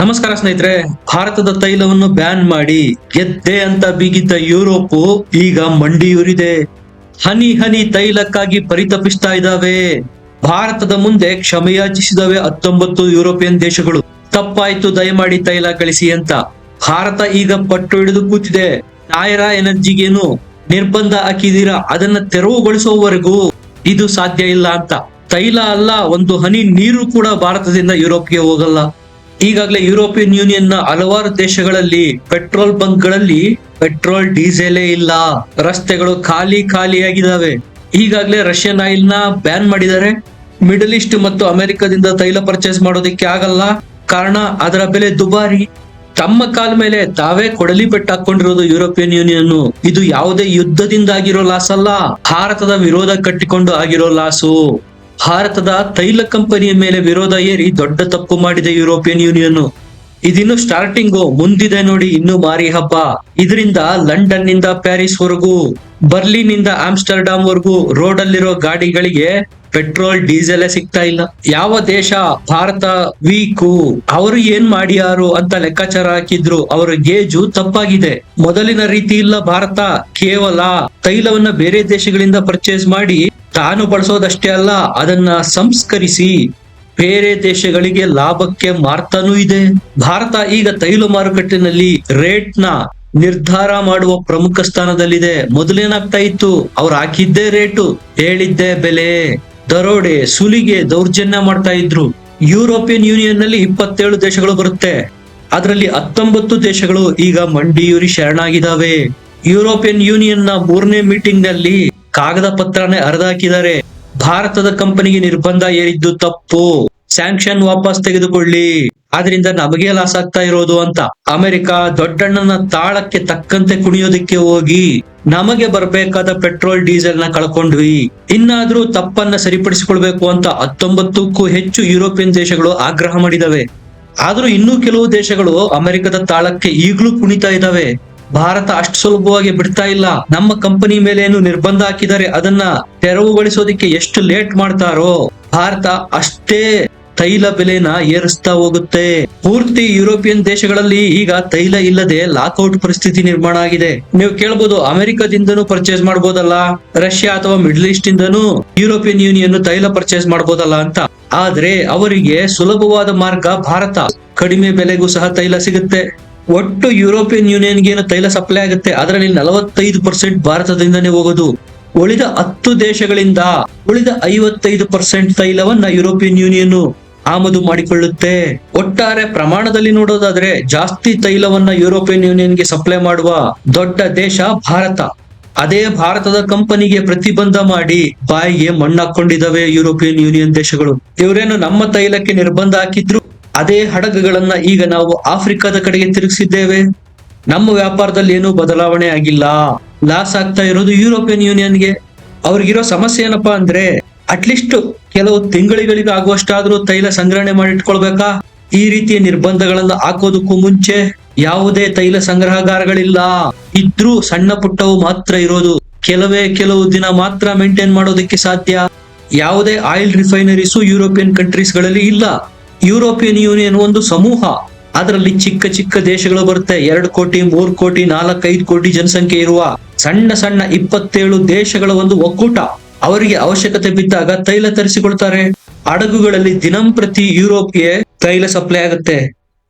ನಮಸ್ಕಾರ ಸ್ನೇಹಿತರೆ, ಭಾರತದ ತೈಲವನ್ನು ಬ್ಯಾನ್ ಮಾಡಿ ಗೆದ್ದೆ ಅಂತ ಬೀಗಿದ್ದ ಯುರೋಪ್ ಈಗ ಮಂಡಿಯೂರಿದೆ. ಹನಿ ಹನಿ ತೈಲಕ್ಕಾಗಿ ಪರಿತಪಿಸ್ತಾ ಇದ್ದಾವೆ. ಭಾರತದ ಮುಂದೆ ಕ್ಷಮೆಯಾಚಿಸಿದವೆ ಹತ್ತೊಂಬತ್ತು ಯುರೋಪಿಯನ್ ದೇಶಗಳು. ತಪ್ಪಾಯ್ತು ದಯಮಾಡಿ ತೈಲ ಕಳಿಸಿ ಅಂತ. ಭಾರತ ಈಗ ಪಟ್ಟು ಹಿಡಿದು ಕೂತಿದೆ. ನಾಯರ ಎನರ್ಜಿಗೇನು ನಿರ್ಬಂಧ ಹಾಕಿದೀರಾ ಅದನ್ನ ತೆರವುಗೊಳಿಸುವವರೆಗೂ ಇದು ಸಾಧ್ಯ ಇಲ್ಲ ಅಂತ. ತೈಲ ಅಲ್ಲ, ಒಂದು ಹನಿ ನೀರು ಕೂಡ ಭಾರತದಿಂದ ಯುರೋಪ್ಗೆ ಹೋಗಲ್ಲ. ಈಗಾಗಲೇ ಯುರೋಪಿಯನ್ ಯೂನಿಯನ್ನ ಹಲವಾರು ದೇಶಗಳಲ್ಲಿ ಪೆಟ್ರೋಲ್ ಬಂಕ್ಗಳಲ್ಲಿ ಪೆಟ್ರೋಲ್, ಡೀಸೆಲೇ ಇಲ್ಲ. ರಸ್ತೆಗಳು ಖಾಲಿ ಖಾಲಿಯಾಗಿದ್ದಾವೆ ಈಗಾಗಲೇ ರಷ್ಯನ್ ಆಯಿಲ್ನ ಬ್ಯಾನ್ ಮಾಡಿದ್ದಾರೆ. ಮಿಡಲ್ ಈಸ್ಟ್ ಮತ್ತು ಅಮೆರಿಕದಿಂದ ತೈಲ ಪರ್ಚೇಸ್ ಮಾಡೋದಕ್ಕೆ ಆಗಲ್ಲ. ಕಾರಣ, ಅದರ ಬೆಲೆ ದುಬಾರಿ. ತಮ್ಮ ಕಾಲ ಮೇಲೆ ತಾವೇ ಕೊಡಲಿ ಬೆಟ್ಟ ಹಾಕೊಂಡಿರೋದು ಯುರೋಪಿಯನ್ ಯೂನಿಯನ್ ಇದು ಯಾವುದೇ ಯುದ್ಧದಿಂದ ಆಗಿರೋ ಲಾಸ್ ಅಲ್ಲ ಭಾರತದ ವಿರೋಧ ಕಟ್ಟಿಕೊಂಡು ಆಗಿರೋ ಲಾಸು. ಭಾರತದ ತೈಲ ಕಂಪನಿಯ ಮೇಲೆ ವಿರೋಧ ಏರಿ ದೊಡ್ಡ ತಪ್ಪು ಮಾಡಿದೆ ಯುರೋಪಿಯನ್ ಯೂನಿಯನ್. ಇದಿನ್ನು ಸ್ಟಾರ್ಟಿಂಗು ಮುಂದಿದೆ ನೋಡಿ ಇನ್ನು ಮಾರಿ ಹಬ್ಬ. ಇದರಿಂದ ಲಂಡನ್ನಿಂದ ಪ್ಯಾರಿಸ್ ವರೆಗೂ ಬರ್ಲಿನ್ನಿಂದ ಆಮ್ಸ್ಟರ್ಡಾಮ್ ವರೆಗೂ ರೋಡ್ ಅಲ್ಲಿರೋ ಗಾಡಿಗಳಿಗೆ ಪೆಟ್ರೋಲ್ ಡೀಸೆಲ್ ಸಿಗ್ತಾ ಇಲ್ಲ. ಯಾವ ದೇಶ, ಭಾರತ, ವೀಕು, ಅವರು ಏನ್ ಮಾಡ್ಯಾರು ಅಂತ ಲೆಕ್ಕಾಚಾರ ಹಾಕಿದ್ರು, ಅವರ ಗೇಜು ತಪ್ಪಾಗಿದೆ. ಮೊದಲಿನ ರೀತಿ ಇಲ್ಲ ಭಾರತ. ಕೇವಲ ತೈಲವನ್ನ ಬೇರೆ ದೇಶಗಳಿಂದ ಪರ್ಚೇಸ್ ಮಾಡಿ ತಾನು ಬಳಸೋದಷ್ಟೇ ಅಲ್ಲ, ಅದನ್ನ ಸಂಸ್ಕರಿಸಿ ಬೇರೆ ದೇಶಗಳಿಗೆ ಲಾಭಕ್ಕೆ ಮಾರ್ತಾನೂ ಇದೆ. ಭಾರತ ಈಗ ತೈಲ ಮಾರುಕಟ್ಟೆನಲ್ಲಿ ರೇಟ್ನ ನಿರ್ಧಾರ ಮಾಡುವ ಪ್ರಮುಖ ಸ್ಥಾನದಲ್ಲಿದೆ. ಮೊದಲೇನಾಗ್ತಾ ಇತ್ತು? ಅವ್ರು ಹಾಕಿದ್ದೇ ರೇಟು, ಹೇಳಿದ್ದೆ ಬೆಲೆ. ದರೋಡೆ, ಸುಲಿಗೆ ದೌರ್ಜನ್ಯ ಮಾಡ್ತಾ ಇದ್ರು. ಯುರೋಪಿಯನ್ ಯೂನಿಯನ್ನಲ್ಲಿ ಇಪ್ಪತ್ತೇಳು ದೇಶಗಳು ಬರುತ್ತೆ. ಅದರಲ್ಲಿ ಹತ್ತೊಂಬತ್ತು ದೇಶಗಳು ಈಗ ಮಂಡಿಯೂರಿ ಶರಣಾಗಿದ್ದಾವೆ ಯುರೋಪಿಯನ್ ಯೂನಿಯನ್ನ ಮೂರನೇ ಮೀಟಿಂಗ್ನಲ್ಲಿ ಕಾಗದ ಪತ್ರನೇ ಹರಿದಾಕಿದ್ದಾರೆ. ಭಾರತದ ಕಂಪನಿಗೆ ನಿರ್ಬಂಧ ಏರಿದ್ದು ತಪ್ಪು. ಸ್ಯಾಂಕ್ಷನ್ ವಾಪಸ್ ತೆಗೆದುಕೊಳ್ಳಿ. ಆದ್ರಿಂದ ನಮಗೆ ಲಾಸ್ ಆಗ್ತಾ ಇರೋದು ಅಂತ ಅಮೆರಿಕ ದೊಡ್ಡಣ್ಣನ ತಾಳಕ್ಕೆ ತಕ್ಕಂತೆ ಕುಣಿಯೋದಕ್ಕೆ ಹೋಗಿ. ನಮಗೆ ಬರಬೇಕಾದ ಪೆಟ್ರೋಲ್ ಡೀಸೆಲ್ನ ಕಳ್ಕೊಂಡ್ವಿ. ಇನ್ನಾದ್ರೂ ತಪ್ಪನ್ನ ಸರಿಪಡಿಸಿಕೊಳ್ಬೇಕು ಅಂತ ಹತ್ತೊಂಬತ್ತಕ್ಕೂ ಹೆಚ್ಚು ಯುರೋಪಿಯನ್ ದೇಶಗಳು ಆಗ್ರಹ ಮಾಡಿದವೆ. ಆದ್ರೂ ಇನ್ನೂ ಕೆಲವು ದೇಶಗಳು ಅಮೆರಿಕದ ತಾಳಕ್ಕೆ ಈಗಲೂ ಕುಣಿತಾ ಇದಾವೆ. ಭಾರತ ಅಷ್ಟು ಸುಲಭವಾಗಿ ಬಿಡ್ತಾ ಇಲ್ಲ. ನಮ್ಮ ಕಂಪನಿ ಮೇಲೆ ಏನು ನಿರ್ಬಂಧ ಹಾಕಿದರೆ ಅದನ್ನ ತೆರವುಗೊಳಿಸೋದಕ್ಕೆ ಎಷ್ಟು ಲೇಟ್ ಮಾಡ್ತಾರೋ. ಭಾರತ ಅಷ್ಟೇ ತೈಲ ಬೆಲೆನ ಏರಿಸ್ತಾ ಹೋಗುತ್ತೆ. ಪೂರ್ತಿ ಯುರೋಪಿಯನ್ ದೇಶಗಳಲ್ಲಿ ಈಗ ತೈಲ ಇಲ್ಲದೆ ಲಾಕ್ಔಟ್ ಪರಿಸ್ಥಿತಿ ನಿರ್ಮಾಣ ಆಗಿದೆ. ನೀವು ಕೇಳಬಹುದು ಅಮೆರಿಕದಿಂದನೂ ಪರ್ಚೇಸ್ ಮಾಡಬಹುದಲ್ಲ ರಷ್ಯಾ ಅಥವಾ ಮಿಡ್ಲ್ ಈಸ್ಟ್ ಇಂದನೂ ಯುರೋಪಿಯನ್ ಯೂನಿಯನ್ ತೈಲ ಪರ್ಚೇಸ್ ಮಾಡಬಹುದಲ್ಲ ಅಂತ. ಆದ್ರೆ ಅವರಿಗೆ ಸುಲಭವಾದ ಮಾರ್ಗ ಭಾರತ. ಕಡಿಮೆ ಬೆಲೆಗೂ ಸಹ ತೈಲ ಸಿಗುತ್ತೆ. ಒಟ್ಟು ಯುರೋಪಿಯನ್ ಯೂನಿಯನ್ಗೆ ತೈಲ ಸಪ್ಲೈ ಆಗುತ್ತೆ? ಅದರಲ್ಲಿ ನಲವತ್ತೈದು ಪರ್ಸೆಂಟ್ ಭಾರತದಿಂದನೇ ಹೋಗೋದು. ಉಳಿದ ಹತ್ತು ದೇಶಗಳಿಂದ ಉಳಿದ ಐವತ್ತೈದು ಪರ್ಸೆಂಟ್ ತೈಲವನ್ನ ಯುರೋಪಿಯನ್ ಯೂನಿಯನ್ ಆಮದು ಮಾಡಿಕೊಳ್ಳುತ್ತೆ. ಒಟ್ಟಾರೆ ಪ್ರಮಾಣದಲ್ಲಿ ನೋಡೋದಾದ್ರೆ ಜಾಸ್ತಿ ತೈಲವನ್ನ ಯುರೋಪಿಯನ್ ಯೂನಿಯನ್ಗೆ ಸಪ್ಲೈ ಮಾಡುವ ದೊಡ್ಡ ದೇಶ ಭಾರತ. ಅದೇ ಭಾರತದ ಕಂಪನಿಗೆ ಪ್ರತಿಬಂಧ ಮಾಡಿ ಬಾಯಿಗೆ ಮಣ್ಣಾಕೊಂಡಿದ್ದಾವೆ ಯುರೋಪಿಯನ್ ಯೂನಿಯನ್ ದೇಶಗಳು. ಇವರೇನು ನಮ್ಮ ತೈಲಕ್ಕೆ ನಿರ್ಬಂಧ ಹಾಕಿದ್ರು? ಅದೇ ಹಡಗುಗಳನ್ನ ಈಗ ನಾವು ಆಫ್ರಿಕಾದ ಕಡೆಗೆ ತಿರುಗಿಸಿದ್ದೇವೆ. ನಮ್ಮ ವ್ಯಾಪಾರದಲ್ಲಿ ಏನೂ ಬದಲಾವಣೆ ಆಗಿಲ್ಲ. ಲಾಸ್ ಆಗ್ತಾ ಇರೋದು ಯುರೋಪಿಯನ್ ಯೂನಿಯನ್ಗೆ. ಅವ್ರಿಗಿರೋ ಸಮಸ್ಯೆ ಏನಪ್ಪಾ ಅಂದ್ರೆ ಅಟ್ಲೀಸ್ಟ್ ಕೆಲವು ತಿಂಗಳಿಗಳಿಗೆ ಆಗುವಷ್ಟಾದ್ರೂ ತೈಲ ಸಂಗ್ರಹಣೆ ಮಾಡಿಟ್ಕೊಳ್ಬೇಕಾ? ಈ ರೀತಿಯ ನಿರ್ಬಂಧಗಳನ್ನ ಹಾಕೋದಕ್ಕೂ ಮುಂಚೆ ಯಾವುದೇ ತೈಲ ಸಂಗ್ರಹಗಾರಗಳಿಲ್ಲ. ಇದ್ರೂ ಸಣ್ಣ ಪುಟ್ಟವು ಮಾತ್ರ ಇರೋದು. ಕೆಲವೇ ಕೆಲವು ದಿನ ಮಾತ್ರ ಮೇಂಟೈನ್ ಮಾಡೋದಕ್ಕೆ ಸಾಧ್ಯ. ಯಾವುದೇ ಆಯಿಲ್ ರಿಫೈನರೀಸು ಯುರೋಪಿಯನ್ ಕಂಟ್ರೀಸ್ಗಳಲ್ಲಿ ಇಲ್ಲ. ಯುರೋಪಿಯನ್ ಯೂನಿಯನ್ ಒಂದು ಸಮೂಹ. ಅದರಲ್ಲಿ ಚಿಕ್ಕ ಚಿಕ್ಕ ದೇಶಗಳು ಬರುತ್ತೆ. ಎರಡು ಕೋಟಿ, ಮೂರು ಕೋಟಿ, ನಾಲ್ಕೈದು ಕೋಟಿ ಜನಸಂಖ್ಯೆ ಇರುವ ಸಣ್ಣ ಸಣ್ಣ ಇಪ್ಪತ್ತೇಳು ದೇಶಗಳ ಒಂದು ಒಕ್ಕೂಟ. ಅವರಿಗೆ ಅವಶ್ಯಕತೆ ಬಿದ್ದಾಗ ತೈಲ ತರಿಸಿಕೊಳ್ತಾರೆ ಹಡಗುಗಳಲ್ಲಿ ದಿನಂಪ್ರತಿ ಯುರೋಪ್ಗೆ ತೈಲ ಸಪ್ಲೈ ಆಗುತ್ತೆ.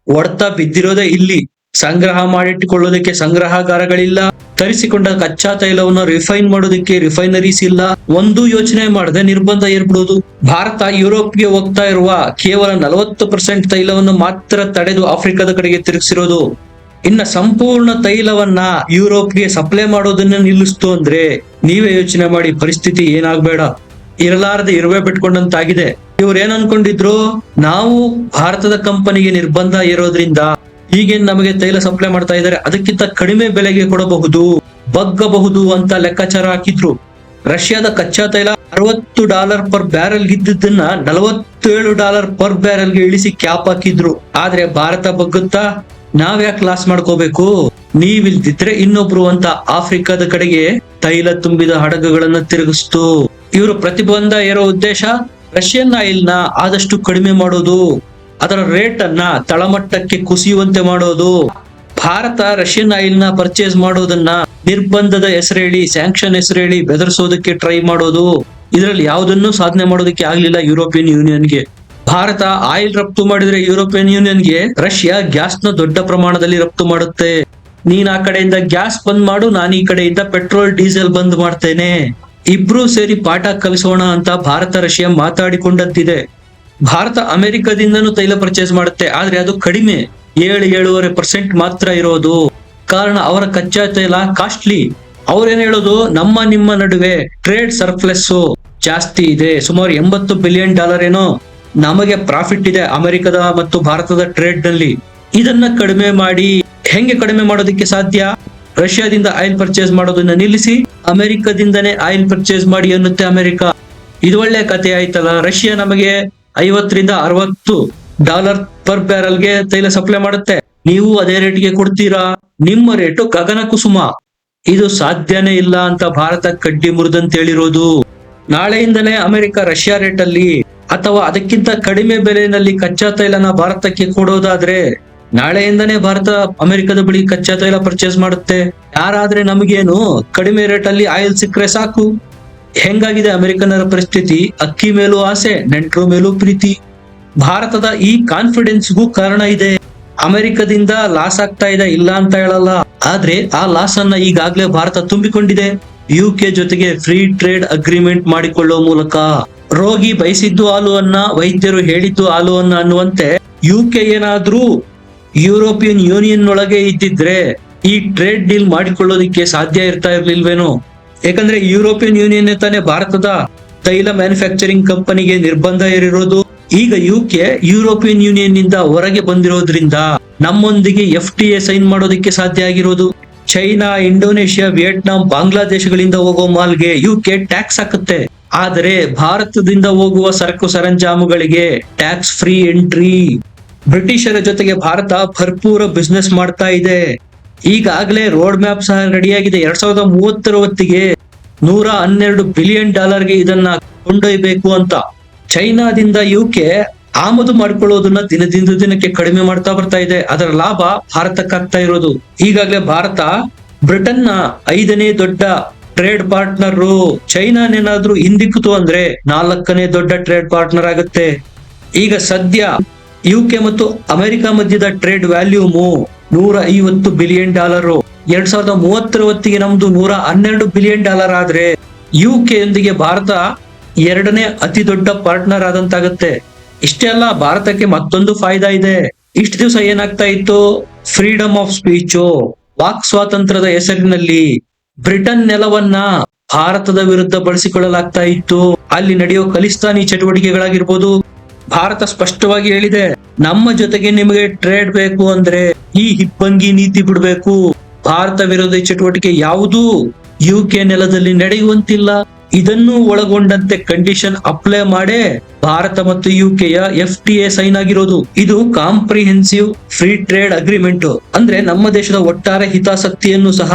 ಒಡ್ತಾ ಬಿದ್ದಿರೋದೇ ಇಲ್ಲಿ. ಸಂಗ್ರಹ ಮಾಡಿಟ್ಟುಕೊಳ್ಳೋದಕ್ಕೆ ಸಂಗ್ರಹಗಾರಗಳಿಲ್ಲ. ತರಿಸಿಕೊಂಡ ಕಚ್ಚಾ ತೈಲವನ್ನು ರಿಫೈನ್ ಮಾಡೋದಕ್ಕೆ ರಿಫೈನರೀಸ್ ಇಲ್ಲ. ಒಂದು ಯೋಚನೆ ಮಾಡದೆ ನಿರ್ಬಂಧ ಏರ್ಬಿಡೋದು ಭಾರತ ಯುರೋಪ್ಗೆ ಹೋಗ್ತಾ ಇರುವ ಕೇವಲ ನಲವತ್ತು ಪರ್ಸೆಂಟ್ ತೈಲವನ್ನು ಮಾತ್ರ ತಡೆದು ಆಫ್ರಿಕಾದ ಕಡೆಗೆ ತಿರುಗಿಸಿರೋದು. ಇನ್ನ ಸಂಪೂರ್ಣ ತೈಲವನ್ನ ಯುರೋಪ್ಗೆ ಸಪ್ಲೈ ಮಾಡೋದನ್ನ ನಿಲ್ಲಿಸ್ತು ಅಂದ್ರೆ ನೀವೇ ಯೋಚನೆ ಮಾಡಿ ಪರಿಸ್ಥಿತಿ ಏನಾಗ್ಬೇಡ. ಇರಲಾರದೆ ಇರುವೆ ಬಿಟ್ಕೊಂಡಂತಾಗಿದೆ. ಇವ್ರು ಏನ್ ಅನ್ಕೊಂಡಿದ್ರು ನಾವು ಭಾರತದ ಕಂಪನಿಗೆ ನಿರ್ಬಂಧ ಇರೋದ್ರಿಂದ ಈಗೇನ್ ನಮಗೆ ತೈಲ ಸಪ್ಲೈ ಮಾಡ್ತಾ ಇದ್ದಾರೆ, ಅದಕ್ಕಿಂತ ಕಡಿಮೆ ಬೆಲೆಗೆ ಕೊಡಬಹುದು, ಬಗ್ಗಬಹುದು ಅಂತ ಲೆಕ್ಕಾಚಾರ ಹಾಕಿದ್ರು. ರಷ್ಯಾದ ಕಚ್ಚಾ ತೈಲ ಅರವತ್ತು ಡಾಲರ್ ಪರ್ ಬ್ಯಾರೆಲ್ ಇದ್ದದನ್ನ ನಲವತ್ತೇಳು ಡಾಲರ್ ಪರ್ ಬ್ಯಾರೆಲ್ಗೆ ಇಳಿಸಿ ಕ್ಯಾಪ್ ಹಾಕಿದ್ರು. ಆದ್ರೆ ಭಾರತ ಬಗ್ಗುತ್ತಾ? ನಾವ್ಯಾಕೆ ಲಾಸ್ ಮಾಡ್ಕೋಬೇಕು? ನೀವಿಲ್ದಿದ್ರೆ ಇನ್ನೊಬ್ರು ಅಂತ ಆಫ್ರಿಕಾದ ಕಡೆಗೆ ತೈಲ ತುಂಬಿದ ಹಡಗುಗಳನ್ನ ತಿರುಗಿಸ್ತು. ಇವರು ಪ್ರತಿಬಂಧ ಇರೋ ಉದ್ದೇಶ, ರಷ್ಯನ್ ಆಯಿಲ್ನ ಆದಷ್ಟು ಕಡಿಮೆ ಮಾಡೋದು. ಅದರ ರೇಟ್ ಅನ್ನ ತಳಮಟ್ಟಕ್ಕೆ ಕುಸಿಯುವಂತೆ ಮಾಡೋದು. ಭಾರತ ರಷ್ಯನ್ ಆಯಿಲ್ನ ಪರ್ಚೇಸ್ ಮಾಡೋದನ್ನ ನಿರ್ಬಂಧದ ಹೆಸರೇಳಿ ಸ್ಯಾಂಕ್ಷನ್ ಹೆಸರೇಳಿ ಬೆದರಿಸೋದಕ್ಕೆ ಟ್ರೈ ಮಾಡೋದು. ಇದರಲ್ಲಿ ಯಾವುದನ್ನು ಸಾಧನೆ ಮಾಡೋದಕ್ಕೆ ಆಗ್ಲಿಲ್ಲ ಯುರೋಪಿಯನ್ ಯೂನಿಯನ್ಗೆ ಭಾರತ ಆಯಿಲ್ ರಫ್ತು ಮಾಡಿದ್ರೆ ಯುರೋಪಿಯನ್ ಯೂನಿಯನ್ಗೆ ರಷ್ಯಾ ಗ್ಯಾಸ್ನ ದೊಡ್ಡ ಪ್ರಮಾಣದಲ್ಲಿ ರಫ್ತು ಮಾಡುತ್ತೆ. ನೀನ್ ಆ ಕಡೆಯಿಂದ ಗ್ಯಾಸ್ ಬಂದ್ ಮಾಡು, ನಾನು ಈ ಕಡೆಯಿಂದ ಪೆಟ್ರೋಲ್, ಡೀಸೆಲ್ ಬಂದ್ ಮಾಡ್ತೇನೆ. ಇಬ್ರು ಸೇರಿ ಪಾಠ ಕಲಿಸೋಣ ಅಂತ ಭಾರತ, ರಷ್ಯಾ ಮಾತಾಡಿಕೊಂಡದ್ದಿದೆ ಭಾರತ ಅಮೆರಿಕದಿಂದನೂ ತೈಲ ಪರ್ಚೇಸ್ ಮಾಡುತ್ತೆ. ಆದ್ರೆ ಅದು ಕಡಿಮೆ. ಏಳು, ಏಳುವರೆ ಪರ್ಸೆಂಟ್ ಮಾತ್ರ ಇರೋದು. ಕಾರಣ ಅವರ ಕಚ್ಚಾ ತೈಲ ಕಾಸ್ಟ್ಲಿ ಅವ್ರೇನ್ ಹೇಳೋದು? ನಮ್ಮ, ನಿಮ್ಮ ನಡುವೆ ಟ್ರೇಡ್ ಸರ್ಪ್ಲಸ್ ಜಾಸ್ತಿ ಇದೆ. ಸುಮಾರು ಎಂಬತ್ತು ಬಿಲಿಯನ್ ಡಾಲರ್ ಏನೋ ನಮಗೆ ಪ್ರಾಫಿಟ್ ಇದೆ ಅಮೆರಿಕದ ಮತ್ತು ಭಾರತದ ಟ್ರೇಡ್ನಲ್ಲಿ ಇದನ್ನ ಕಡಿಮೆ ಮಾಡಿ ಹೆಂಗೆ ಕಡಿಮೆ ಮಾಡೋದಕ್ಕೆ ಸಾಧ್ಯ? ರಷ್ಯಾದಿಂದ ಆಯಿಲ್ ಪರ್ಚೇಸ್ ಮಾಡೋದನ್ನ ನಿಲ್ಲಿಸಿ, ಅಮೆರಿಕದಿಂದನೇ ಆಯಿಲ್ ಪರ್ಚೇಸ್ ಮಾಡಿ ಅನ್ನುತ್ತೆ ಅಮೆರಿಕ. ಇದು ಒಳ್ಳೆ ಕಥೆ ಆಯ್ತಲ್ಲ? ರಷ್ಯಾ ನಮಗೆ ಐವತ್ತರಿಂದ ಅರವತ್ತು ಡಾಲರ್ ಪರ್ ಬ್ಯಾರಲ್ಗೆ ತೈಲ ಸಪ್ಲೈ ಮಾಡುತ್ತೆ. ನೀವು ಅದೇ ರೇಟ್ಗೆ ಕೊಡ್ತೀರಾ? ನಿಮ್ಮ ರೇಟು ಗಗನ ಕುಸುಮ ಇದು ಸಾಧ್ಯನೇ ಇಲ್ಲ ಅಂತ ಭಾರತ ಕಡ್ಡಿ ಮುರಿದಂತ ಹೇಳಿರೋದು. ನಾಳೆಯಿಂದಲೇ ಅಮೆರಿಕ ರಷ್ಯಾ ರೇಟ್ ಅಲ್ಲಿ ಅಥವಾ ಅದಕ್ಕಿಂತ ಕಡಿಮೆ ಬೆಲೆಯಲ್ಲಿ ಕಚ್ಚಾ ತೈಲನ ಭಾರತಕ್ಕೆ ಕೊಡೋದಾದ್ರೆ ನಾಳೆಯಿಂದನೇ ಭಾರತ ಅಮೆರಿಕದ ಬಳಿ ಕಚ್ಚಾ ತೈಲ ಪರ್ಚೇಸ್ ಮಾಡುತ್ತೆ. ಯಾರಾದ್ರೆ ನಮಗೇನು ಕಡಿಮೆ ರೇಟ್ ಅಲ್ಲಿ ಆಯಿಲ್ ಸಿಕ್ಕರೆ ಸಾಕು. ಹೆಂಗಾಗಿದೆ ಅಮೆರಿಕನ್ನರ ಪರಿಸ್ಥಿತಿ? ಅಕ್ಕಿ ಮೇಲೂ ಆಸೆ, ನೆಂಟರು ಮೇಲೂ ಪ್ರೀತಿ. ಭಾರತದ ಈ ಕಾನ್ಫಿಡೆನ್ಸ್ಗೂ ಕಾರಣ ಇದೆ. ಅಮೆರಿಕದಿಂದ ಲಾಸ್ ಆಗ್ತಾ ಇದೆ, ಇಲ್ಲ ಅಂತ ಹೇಳಲ್ಲ. ಆದ್ರೆ ಆ ಲಾಸ್ ಅನ್ನ ಈಗಾಗಲೇ ಭಾರತ ತುಂಬಿಕೊಂಡಿದೆ. ಯು ಕೆ ಜೊತೆಗೆ ಫ್ರೀ ಟ್ರೇಡ್ ಅಗ್ರಿಮೆಂಟ್ ಮಾಡಿಕೊಳ್ಳುವ ಮೂಲಕ. ರೋಗಿ ಬಯಸಿದ್ದು ಹಾಲು ಅನ್ನ, ವೈದ್ಯರು ಹೇಳಿದ್ದು ಹಾಲು ಅನ್ನ ಅನ್ನುವಂತೆ ಯು ಕೆ ಏನಾದ್ರೂ ಯುರೋಪಿಯನ್ ಯೂನಿಯನ್ ಒಳಗೆ ಇದ್ದಿದ್ರೆ ಈ ಟ್ರೇಡ್ ಡೀಲ್ ಮಾಡಿಕೊಳ್ಳೋದಿಕ್ಕೆ ಸಾಧ್ಯ ಇರ್ತಾ ಇರ್ಲಿಲ್ವೇನೋ? ಯಾಕಂದ್ರೆ ಯುರೋಪಿಯನ್ ಯೂನಿಯನ್ ತಾನೇ ಭಾರತದ ತೈಲ ಮ್ಯಾನುಫ್ಯಾಕ್ಚರಿಂಗ್ ಕಂಪನಿಗೆ ನಿರ್ಬಂಧ ಏರಿರೋದು ಈಗ ಯು ಕೆ ಯುರೋಪಿಯನ್ ಯೂನಿಯನ್ನಿಂದ ಹೊರಗೆ ಬಂದಿರೋದ್ರಿಂದ ನಮ್ಮೊಂದಿಗೆ ಎಫ್ ಟಿ ಎ ಸೈನ್ ಮಾಡೋದಕ್ಕೆ ಸಾಧ್ಯ ಆಗಿರೋದು. ಚೈನಾ, ಇಂಡೋನೇಷ್ಯಾ, ವಿಯೆಟ್ನಾಂ, ಬಾಂಗ್ಲಾದೇಶಗಳಿಂದ ಹೋಗೋ ಮಾಲ್ಗೆ ಯು ಕೆ ಟ್ಯಾಕ್ಸ್ ಹಾಕುತ್ತೆ. ಆದರೆ ಭಾರತದಿಂದ ಹೋಗುವ ಸರಕು ಸರಂಜಾಮುಗಳಿಗೆ ಟ್ಯಾಕ್ಸ್ ಫ್ರೀ ಎಂಟ್ರಿ. ಬ್ರಿಟಿಷರ ಜೊತೆಗೆ ಭಾರತ ಭರ್ಪೂರ ಬಿಸ್ನೆಸ್ ಮಾಡ್ತಾ ಇದೆ. ಈಗಾಗಲೇ ರೋಡ್ ಮ್ಯಾಪ್ ಸಹ ರೆಡಿಯಾಗಿದೆ. ಎರಡ್ ಸಾವಿರದ ಮೂವತ್ತರ ಹೊತ್ತಿಗೆ ನೂರ ಹನ್ನೆರಡು ಬಿಲಿಯನ್ ಡಾಲರ್ಗೆ ಇದನ್ನ ಕೊಂಡೊಯ್ಯಬೇಕು ಅಂತ. ಚೈನಾದಿಂದ ಯುಕೆ ಆಮದು ಮಾಡಿಕೊಳ್ಳೋದನ್ನ ದಿನದಿಂದ ದಿನಕ್ಕೆ ಕಡಿಮೆ ಮಾಡ್ತಾ ಬರ್ತಾ ಇದೆ. ಅದರ ಲಾಭ ಭಾರತಕ್ಕಾಗ್ತಾ ಇರೋದು. ಈಗಾಗಲೇ ಭಾರತ ಬ್ರಿಟನ್ನ ಐದನೇ ದೊಡ್ಡ ಟ್ರೇಡ್ ಪಾರ್ಟ್ನರ್. ಚೈನಾನೇನಾದ್ರೂ ಹಿಂದಿಕ್ಕಿತು ಅಂದ್ರೆ ನಾಲ್ಕನೇ ದೊಡ್ಡ ಟ್ರೇಡ್ ಪಾರ್ಟ್ನರ್ ಆಗುತ್ತೆ. ಈಗ ಸದ್ಯ ಯುಕೆ ಮತ್ತು ಅಮೆರಿಕ ಮಧ್ಯದ ಟ್ರೇಡ್ ವ್ಯಾಲ್ಯೂಮು ನೂರ ಐವತ್ತು ಬಿಲಿಯನ್ ಡಾಲರ್. ಎರಡ್ ಸಾವಿರದ ಮೂವತ್ತರ ಹೊತ್ತಿಗೆ ನಮ್ದು ನೂರ ಹನ್ನೆರಡು ಬಿಲಿಯನ್ ಡಾಲರ್ ಆದ್ರೆ ಯುಕೆ ಯೊಂದಿಗೆ ಭಾರತ ಎರಡನೇ ಅತಿ ದೊಡ್ಡ ಪಾರ್ಟ್ನರ್ ಆದಂತಾಗತ್ತೆ. ಇಷ್ಟೇ ಅಲ್ಲ, ಭಾರತಕ್ಕೆ ಮತ್ತೊಂದು ಫಾಯ್ದಾ ಇದೆ. ಇಷ್ಟು ದಿವಸ ಏನಾಗ್ತಾ ಇತ್ತು? ಫ್ರೀಡಮ್ ಆಫ್ ಸ್ಪೀಚು ವಾಕ್ ಸ್ವಾತಂತ್ರ್ಯದ ಹೆಸರಿನಲ್ಲಿ ಬ್ರಿಟನ್ ನೆಲವನ್ನ ಭಾರತದ ವಿರುದ್ಧ ಬಳಸಿಕೊಳ್ಳಲಾಗ್ತಾ ಇತ್ತು. ಅಲ್ಲಿ ನಡೆಯೋ ಖಲಿಸ್ತಾನಿ ಚಟುವಟಿಕೆಗಳಾಗಿರ್ಬೋದು ಭಾರತ ಸ್ಪಷ್ಟವಾಗಿ ಹೇಳಿದೆ, ನಮ್ಮ ಜೊತೆಗೆ ನಿಮಗೆ ಟ್ರೇಡ್ ಬೇಕು ಅಂದ್ರೆ ಈ ಹಿಪ್ಪಂಗಿ ನೀತಿ ಬಿಡಬೇಕು. ಭಾರತ ವಿರೋಧಿ ಚಟುವಟಿಕೆ ಯಾವುದೂ? ಯುಕೆ ನೆಲದಲ್ಲಿ ನಡೆಯುವಂತಿಲ್ಲ. ಇದನ್ನು ಒಳಗೊಂಡಂತೆ ಕಂಡೀಷನ್ ಅಪ್ಲೈ ಮಾಡೇ ಭಾರತ ಮತ್ತು ಯುಕೆಯ ಎಫ್ ಟಿ ಎ ಸೈನ್ ಆಗಿರೋದು. ಇದು ಕಾಂಪ್ರಿಹೆನ್ಸಿವ್ ಫ್ರೀ ಟ್ರೇಡ್ ಅಗ್ರಿಮೆಂಟ್ ಅಂದ್ರೆ ನಮ್ಮ ದೇಶದ ಒಟ್ಟಾರೆ ಹಿತಾಸಕ್ತಿಯನ್ನು ಸಹ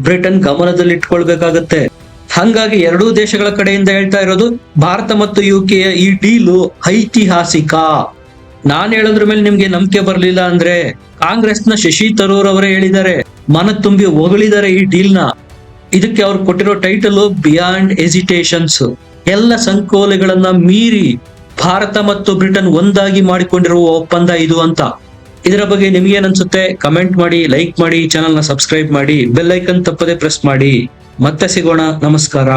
ಬ್ರಿಟನ್ ಗಮನದಲ್ಲಿಟ್ಕೊಳ್ಬೇಕಾಗತ್ತೆ. ಹಂಗಾಗಿ ಎರಡೂ ದೇಶಗಳ ಕಡೆಯಿಂದ ಹೇಳ್ತಾ ಇರೋದು ಭಾರತ ಮತ್ತು ಯು ಕೆ ಈ ಡೀಲು ಐತಿಹಾಸಿಕ. ನಾನ್ ಹೇಳೋದ್ರ ಮೇಲೆ ನಿಮ್ಗೆ ನಂಬಿಕೆ ಬರ್ಲಿಲ್ಲ ಅಂದ್ರೆ ಕಾಂಗ್ರೆಸ್ನ ಶಶಿ ತರೂರ್ ಅವರೇ ಹೇಳಿದ್ದಾರೆ, ಮನ ತುಂಬಿ ಹೊಗಳಿದ್ದಾರೆ ಈ ಡೀಲ್ನ. ಇದಕ್ಕೆ ಅವ್ರು ಕೊಟ್ಟಿರೋ ಟೈಟಲ್ ಬಿಯಾಂಡ್ ಎಜಿಟೇಷನ್ಸ್ ಎಲ್ಲ ಸಂಕೋಲೆಗಳನ್ನ ಮೀರಿ ಭಾರತ ಮತ್ತು ಬ್ರಿಟನ್ ಒಂದಾಗಿ ಮಾಡಿಕೊಂಡಿರುವ ಒಪ್ಪಂದ ಇದು ಅಂತ. ಇದರ ಬಗ್ಗೆ ನಿಮ್ಗೇನನ್ಸುತ್ತೆ ಕಮೆಂಟ್ ಮಾಡಿ, ಲೈಕ್ ಮಾಡಿ ಚಾನಲ್ನ ಸಬ್ಸ್ಕ್ರೈಬ್ ಮಾಡಿ, ಬೆಲ್ ಐಕನ್ ತಪ್ಪದೆ ಪ್ರೆಸ್ ಮಾಡಿ. ಮತ್ತೆ ಸಿಗೋಣ. ನಮಸ್ಕಾರ.